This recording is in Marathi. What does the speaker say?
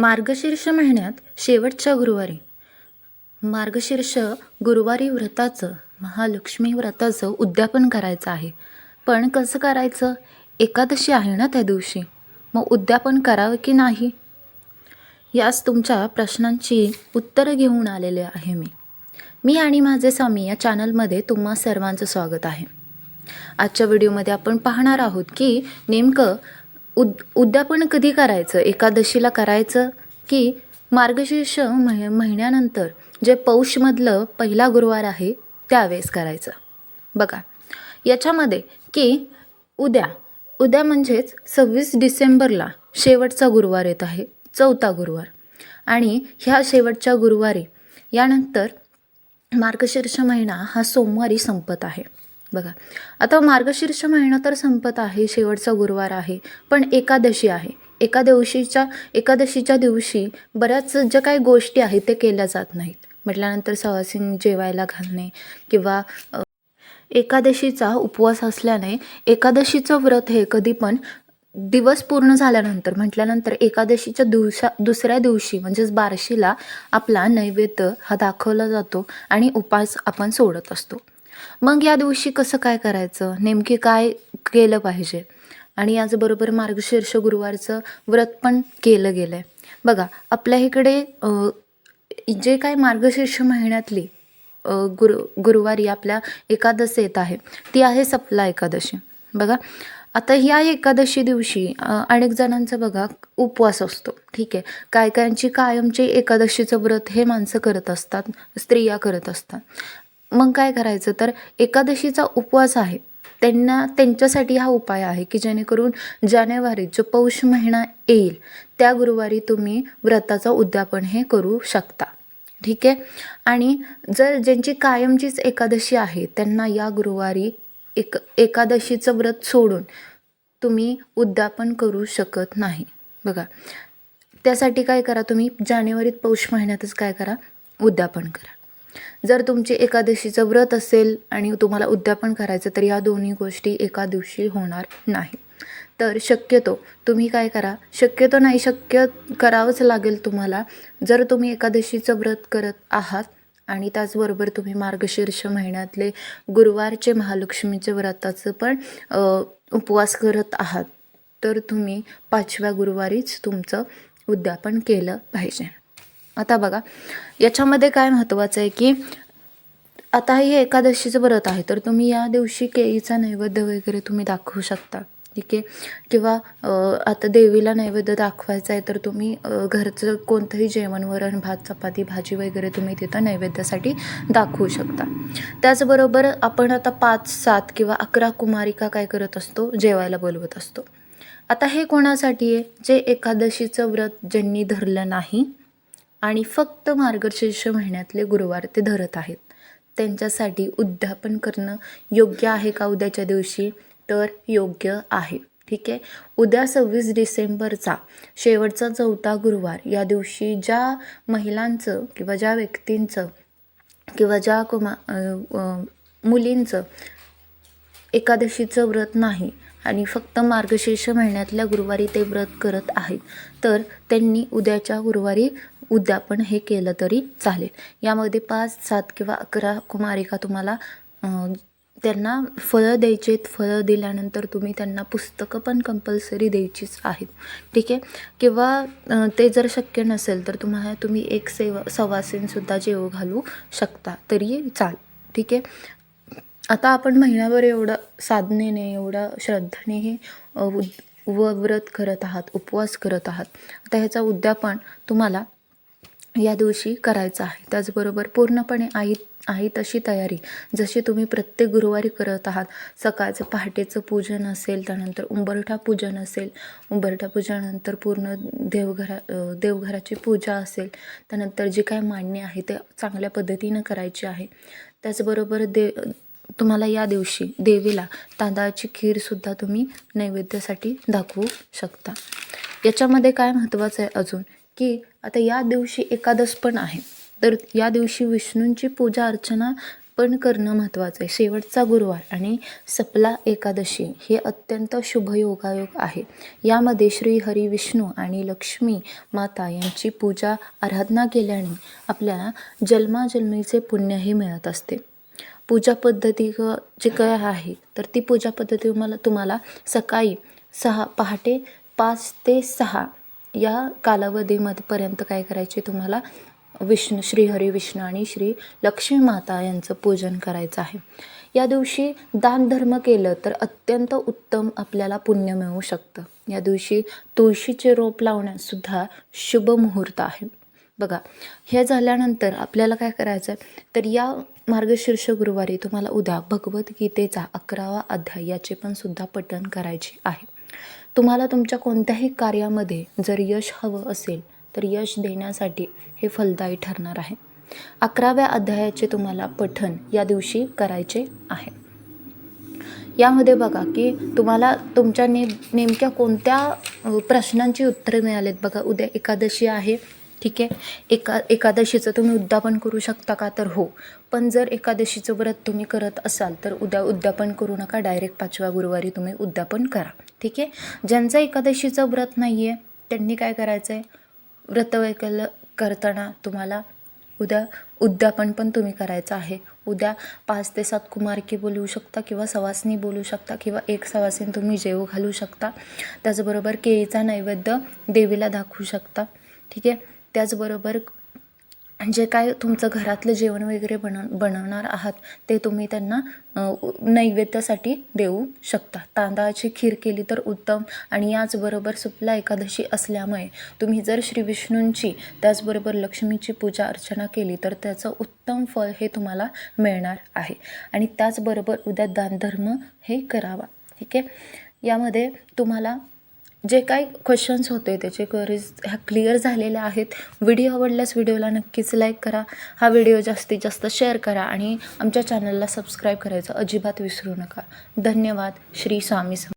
मार्गशीर्ष महिन्यात शेवटच्या गुरुवारी. मार्गशीर्ष गुरुवारी व्रताचं महालक्ष्मी व्रताचं उद्यापन करायचं आहे. पण कसं करायचं? एकादशी आहे ना त्या दिवशी. मग उद्यापन करावं की नाही? यास तुमच्या प्रश्नांची उत्तरं घेऊन आलेले आहे मी. मी आणि माझे स्वामी या चॅनलमध्ये तुम्हा सर्वांचं स्वागत आहे. आजच्या व्हिडिओमध्ये आपण पाहणार आहोत की नेमकं उद उद्यापन कधी करायचं? एकादशीला करायचं? की मार्गशीर्ष मह महिन्यानंतर जे पौषमधलं पहिला गुरुवार आहे त्यावेळेस करायचं? बघा याच्यामध्ये की उद्या उद्या म्हणजेच सव्वीस डिसेंबरला शेवटचा गुरुवार येत आहे चौथा गुरुवार. आणि ह्या शेवटच्या गुरुवारी यानंतर मार्गशीर्ष महिना हा सोमवारी संपत आहे. बघा आता मार्गशीर्ष महिना तर संपत आहे शेवटचा गुरुवार आहे पण एकादशी आहे. एका दिवशीच्या एकादशीच्या दिवशी बऱ्याच ज्या काही गोष्टी आहेत ते केल्या जात नाहीत. म्हटल्यानंतर सहसिंग जेवायला घालणे किंवा एकादशीचा उपवास असल्याने एकादशीचं व्रत हे कधी पण दिवस पूर्ण झाल्यानंतर म्हटल्यानंतर एकादशीच्या दिवसा दुसऱ्या दिवशी म्हणजेच बारशीला आपला नैवेद्य हा दाखवला जातो आणि उपास आपण सोडत असतो. मग या दिवशी कसं काय करायचं? नेमके काय केलं पाहिजे? आणि याचबरोबर मार्गशीर्ष गुरुवारचं व्रत पण केलं गेलं आहे बघा आपल्या इकडे जे काय मार्गशीर्ष महिन्यातली गुरु गुरुवारी आपल्या एकादश येत आहे ती आहे सपला एकादशी. बघा आता ह्या एकादशी दिवशी अनेक जणांचा बघा उपवास असतो. ठीक आहे? काय कायांची कायमची एकादशीचं व्रत हे माणसं करत असतात स्त्रिया करत असतात. मग काय करायचं? तर एकादशीचा उपवास आहे. त्यांना त्यांच्यासाठी हा उपाय आहे की जेणेकरून जानेवारीत जो पौष महिना येईल त्या गुरुवारी तुम्ही व्रताचं उद्यापन हे करू शकता. ठीक आहे? आणि जर ज्यांची कायमचीच एकादशी आहे त्यांना या गुरुवारी एक एकादशीचं व्रत सोडून तुम्ही उद्यापन करू शकत नाही. बघा त्यासाठी काय करा तुम्ही? जानेवारीत पौष महिन्यातच काय करा? उद्यापन करा. जर तुमची एकादशीचं व्रत असेल आणि तुम्हाला उद्यापन करायचं तर या दोन्ही गोष्टी एका दिवशी होणार नाही. तर शक्यतो तुम्ही काय करा शक्यतो नाही शक्य करावंच लागेल तुम्हाला. जर तुम्ही एकादशीचं व्रत करत आहात आणि त्याचबरोबर तुम्ही मार्गशीर्ष महिन्यातले गुरुवारचे महालक्ष्मीचे व्रताचं पण उपवास करत आहात तर तुम्ही पाचव्या गुरुवारीच तुमचं उद्यापन केलं पाहिजे. आता बघा याच्यामध्ये काय महत्त्वाचं आहे की आता हे एकादशीचं व्रत आहे तर तुम्ही या दिवशी केळीचा नैवेद्य वगैरे तुम्ही दाखवू शकता. ठीक आहे? किंवा आता देवीला नैवेद्य दाखवायचा आहे तर तुम्ही घरचं कोणतंही जेवण वरण भात चपाती भाजी वगैरे तुम्ही तिथं नैवेद्यासाठी दाखवू शकता. त्याचबरोबर आपण आता पाच सात किंवा अकरा कुमारिका काय करत असतो? जेवायला बोलवत असतो. आता हे कोणासाठी आहे? जे एकादशीचं व्रत ज्यांनी धरलं नाही आणि फक्त मार्गशीर्ष महिन्यातले गुरुवार ते धरत आहेत. त्यांच्यासाठी उद्यापन करणं योग्य आहे का उद्याच्या दिवशी? तर योग्य आहे. ठीक आहे? उद्या सव्वीस डिसेंबरचा शेवटचा चौथा गुरुवार. या दिवशी ज्या महिलांचं किंवा ज्या व्यक्तींचं किंवा ज्या कुमा मुलींचं एकादशीचं व्रत नाही आणि फक्त मार्गशीर्ष महिन्यातल्या गुरुवारी ते व्रत करत आहेत तर त्यांनी उद्याच्या गुरुवारी उद्यापन हे केलं तरी चालेल. यामध्ये पाच सात किंवा अकरा कुमारिका तुम्हाला त्यांना फळं द्यायचे आहेत. फळं दिल्यानंतर तुम्ही त्यांना पुस्तकं पण कंपल्सरी द्यायचीच आहेत. ठीक आहे? किंवा ते जर शक्य नसेल तर तुम्हाला तुम्ही एक सेवा सवासीनसुद्धा जेव घालू शकता. तरी चाल. ठीक आहे? आता आपण महिनाभर एवढं साधनेने एवढं श्रद्धेने हे व व्रत करत आहात उपवास करत आहात. आता ह्याचा उद्यापन तुम्हाला या दिवशी करायचं आहे. त्याचबरोबर पूर्णपणे आई आहे तशी तयारी. जशी तुम्ही प्रत्येक गुरुवारी करत आहात सकाळचं पहाटेचं पूजन असेल त्यानंतर उंबरठा पूजन असेल उंबरठा पूजनानंतर पूर्ण देवघरा देवघराची पूजा असेल त्यानंतर जे काय मान्य आहे ते चांगल्या पद्धतीनं करायची आहे. त्याचबरोबर दे तुम्हाला या दिवशी देवीला तांदळाची खीरसुद्धा तुम्ही नैवेद्यासाठी दाखवू शकता. याच्यामध्ये काय महत्त्वाचं आहे अजून? की आता या दिवशी एकादश पण आहे. तर या दिवशी विष्णूंची पूजा अर्चना पण करणं महत्त्वाचं आहे. शेवटचा गुरुवार आणि सपला एकादशी हे अत्यंत शुभ योगायोग आहे. यामध्ये श्री हरी विष्णू आणि लक्ष्मी माता यांची पूजा आराधना केल्याने आपल्याला जन्माजन्मीचे पुण्यही मिळत असते. पूजा पद्धती जे काय आहे तर ती पूजा पद्धती तुम्हाला तुम्हाला सकाळी सहा पहाटे पाच ते सहा या कालावधीमध्ये पर्यंत काय करायचे तुम्हाला? विष्णू श्री हरी विष्णू आणि श्री लक्ष्मी माता यांचं पूजन करायचं आहे. या दिवशी दानधर्म केलं तर अत्यंत उत्तम आपल्याला पुण्य मिळू शकतं. या दिवशी तुळशीचे रोप लावण्यासुद्धा शुभ मुहूर्त आहे. बघा हे झाल्यानंतर आपल्याला काय करायचं आहे तर या मार्गशीर्ष गुरुवारी तुम्हाला उद्या भगवद्गीतेचा अकरावा अध्याय याचे पण सुद्धा पठण करायचे आहे. तुम्हाला तुमच्या कोणत्याही कार्यामध्ये जर यश हवं असेल तर यश देण्यासाठी हे फलदायी ठरणार आहे. अकराव्या अध्यायाचे तुम्हाला पठण या दिवशी करायचे आहे. यामध्ये बघा की तुम्हाला तुमच्या ने नेमक्या कोणत्या प्रश्नांची उत्तरे मिळालेत बघा. उद्या एकादशी आहे. ठीक आहे? एका एकादशीचं तुम्ही उद्यापन करू शकता का? तर हो. पण जर एकादशीचं व्रत तुम्ही करत असाल तर उद्या उद्यापन करू नका. डायरेक्ट पाचव्या गुरुवारी तुम्ही उद्यापन करा. ठीक आहे? ज्यांचं एकादशीचं व्रत नाही आहे त्यांनी काय करायचं आहे व्रतवैकल करताना तुम्हाला उद्या उद्यापन पण तुम्ही करायचं आहे. उद्या पाच ते सात कुमारकी बोलवू शकता किंवा सवासनी बोलू शकता किंवा एक सवासीन तुम्ही जेव घालू शकता. त्याचबरोबर केळीचा नैवेद्य देवीला दाखवू शकता. ठीक आहे? त्याचबरोबर जे काय तुमचं घरातलं जेवण वगैरे बनव बनवणार आहात ते तुम्ही त्यांना नैवेद्यासाठी देऊ शकता. तांदळाची खीर केली तर उत्तम आणि याचबरोबर सुपला एकादशी असल्यामुळे तुम्ही जर श्री विष्णूंची त्याचबरोबर लक्ष्मीची पूजा अर्चना केली तर त्याचं उत्तम फळ हे तुम्हाला मिळणार आहे. आणि त्याचबरोबर उद्या दानधर्म हे करावा. ठीक आहे? यामध्ये तुम्हाला जे काही क्वेश्चन्स होते त्याचे क्वेरीज ह्या क्लिअर झालेल्या आहेत. व्हिडिओ आवडल्यास व्हिडिओला नक्कीच लाईक करा. हा व्हिडिओ जास्तीत जास्त शेअर करा आणि आमच्या चॅनलला सबस्क्राईब करायचं अजिबात विसरू नका. धन्यवाद. श्री स्वामी सम